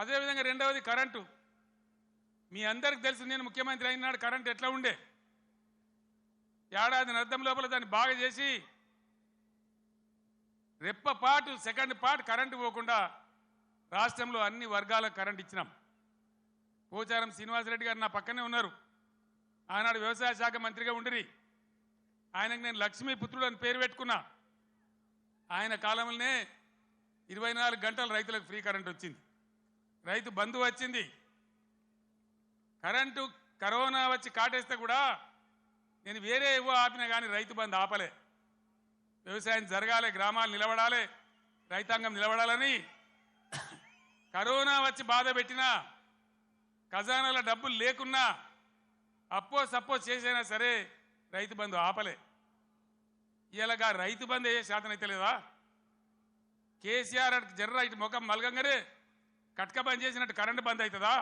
అదేవిధంగా రెండవది కరెంటు. మీ అందరికి తెలుసు నేను ముఖ్యమంత్రి అయినాడు కరెంట్ ఎట్లా ఉండే? ఏడాది అర్థం లోపల దాన్ని బాగా చేసి రెప్ప పాటు సెకండ్ పార్ట్ కరెంటు పోకుండా రాష్ట్రంలో అన్ని వర్గాలకు కరెంట్ ఇచ్చినాం. పోచారం శ్రీనివాసరెడ్డి గారు నా పక్కనే ఉన్నారు. ఆనాడు వ్యవసాయ శాఖ మంత్రిగా ఉండిరి. ఆయనకు నేను లక్ష్మీ పుత్రుడు అని పేరు పెట్టుకున్నా. ఆయన కాలంలోనే ఇరవై నాలుగు గంటలు రైతులకు ఫ్రీ కరెంట్ వచ్చింది. రైతు బంధు వచ్చింది. కరెంటు కరోనా వచ్చి కాటేస్తే కూడా నేను వేరే ఏవో ఆపినా కానీ రైతు బంధు ఆపలే. వ్యవసాయం జరగాలి గ్రామాలు నిలబడాలి రైతాంగం నిలబడాలని కరోనా వచ్చి బాధ పెట్టినా ఖజానాల డబ్బులు లేకున్నా అప్పో సప్పో చేసైనా సరే రైతు బంధు ఆపలే. ఇలాగా రైతు బంధు ఏ శాతం అయితే లేదా? కేసీఆర్ అటు జర్ర ఇటు ముఖం మలగంగానే కట్క బంద్ చేసినట్టు కరెంటు బంద్ అవుతుందా?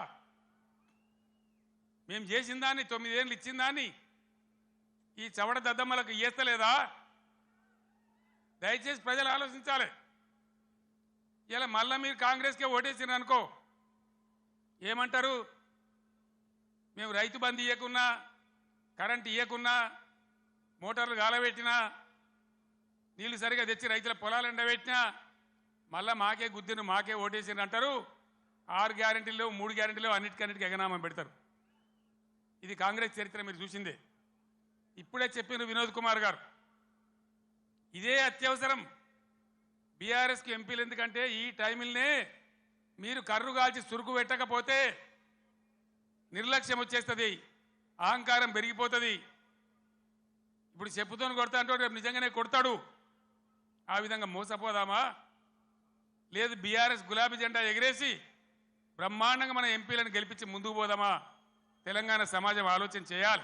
మేము చేసిన దాన్ని తొమ్మిదేళ్ళు ఇచ్చిన దాన్ని ఈ చవడ దద్దమ్మలకు ఇస్తలేదా దయచేసి ప్రజలు ఆలోచించాలి. ఇలా మళ్ళా మీరు కాంగ్రెస్కే ఓటేసిన అనుకో. ఏమంటారు? మేము రైతు బంద్ ఇవ్వకున్నా కరెంట్ ఇవ్వకున్నా మోటార్లు గాలబెట్టినా నీళ్ళు సరిగా తెచ్చి రైతుల పొలాలు ఎండబెట్టినా మళ్ళా మాకే గుద్దిను మాకే ఓటేసిండ్రు అంటారు? ఆరు గ్యారెంటీలు లేవు మూడు గ్యారెంటీలు లేవు అన్నిటికన్నిటికీ ఎగనామం పెడతారు. ఇది కాంగ్రెస్ చరిత్ర మీరు చూసిందే. ఇప్పుడే చెప్పిన వినోద్ కుమార్ గారు. ఇదే అత్యవసరం. బీఆర్ఎస్కి ఎంపీలు ఎందుకంటే ఈ టైంలోనే మీరు కర్రు కాల్చి సురుకు పెట్టకపోతే నిర్లక్ష్యం వచ్చేస్తుంది అహంకారం పెరిగిపోతుంది. ఇప్పుడు చెప్పుతోని కొడతా అంటే రేపు నిజంగానే కొడతాడు. ఆ విధంగా మోసపోదామా? లేదు బీఆర్ఎస్ గులాబీ జెండా ఎగిరేసి బ్రహ్మాండంగా మన ఎంపీలను గెలిపించి ముందుకు పోదామా? తెలంగాణ సమాజం ఆలోచన చేయాలి.